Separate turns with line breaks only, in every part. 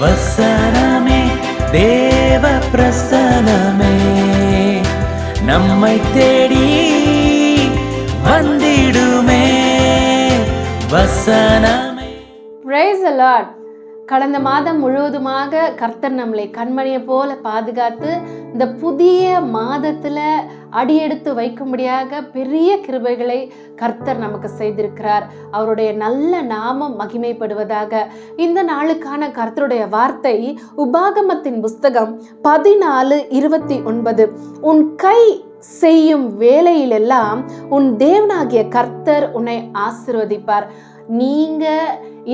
வசனமே தேவ பிரசனமே நம்மை தேடி வந்திடுமே வசனமே.
பிரைஸ் அலாட் கடந்த மாதம் முழுவதுமாக கர்த்தர் நம்மளை கண்மணியை போல பாதுகாத்து இந்த புதிய மாதத்தில் அடியெடுத்து வைக்கும்படியாக பெரிய கிருபைகளை கர்த்தர் நமக்கு செய்திருக்கிறார். அவருடைய நல்ல நாமம் மகிமைப்படுவதாக இந்த நாளுக்கான கர்த்தருடைய வார்த்தை உபாகமத்தின் புஸ்தகம் பதினாலு இருபத்தி ஒன்பது. உன் கை செய்யும் வேலையிலெல்லாம் உன் தேவனாகிய கர்த்தர் உன்னை ஆசிர்வதிப்பார். நீங்க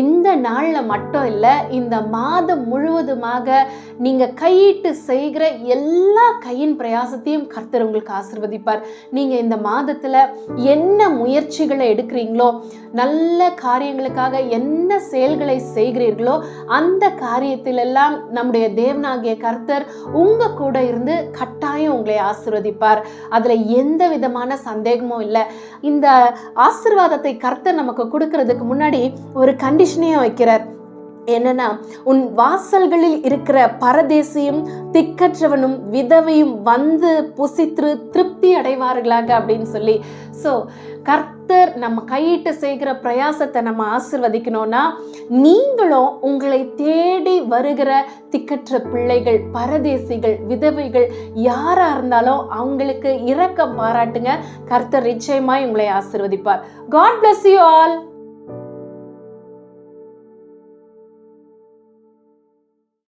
இந்த நாளில் மட்டும் இல்லை இந்த மாதம் முழுவதுமாக நீங்கள் கையிட்டு செய்கிற எல்லா கையின் பிரயாசத்தையும் கர்த்தர் உங்களுக்கு ஆசிர்வதிப்பார். நீங்கள் இந்த மாதத்தில் என்ன முயற்சிகளை எடுக்கிறீங்களோ நல்ல காரியங்களுக்காக என்ன செயல்களை செய்கிறீர்களோ அந்த காரியத்திலெல்லாம் நம்முடைய தேவனாகிய கர்த்தர் உங்கள் கூட இருந்து கட்டாயம் உங்களை ஆசிர்வதிப்பார். அதில் எந்த விதமான சந்தேகமும் இல்லை. இந்த ஆசிர்வாதத்தை கர்த்தர் நமக்கு கொடுக்கறதுக்கு முன்னாடி ஒரு கண்டிஷனையும் வைக்கிறார். என்னன்னா உன் வாசல்களில் இருக்கிற பரதேசியும் திக்கற்றவனும் விதவையும் வந்து புசித்து திருப்தி அடைவார்களாக அப்படின்னு சொல்லி. ஸோ கர்த்தர் நம்ம கையிட்டு செய்கிற பிரயாசத்தை நம்ம ஆசிர்வதிக்கணும்னா நீங்களும் உங்களை தேடி வருகிற திக்கற்ற பிள்ளைகள் பரதேசிகள் விதவைகள் யாராக இருந்தாலும் அவங்களுக்கு இரக்கம் பாராட்டுங்க. கர்த்தர் நிச்சயமாய் உங்களை ஆசிர்வதிப்பார். God bless you all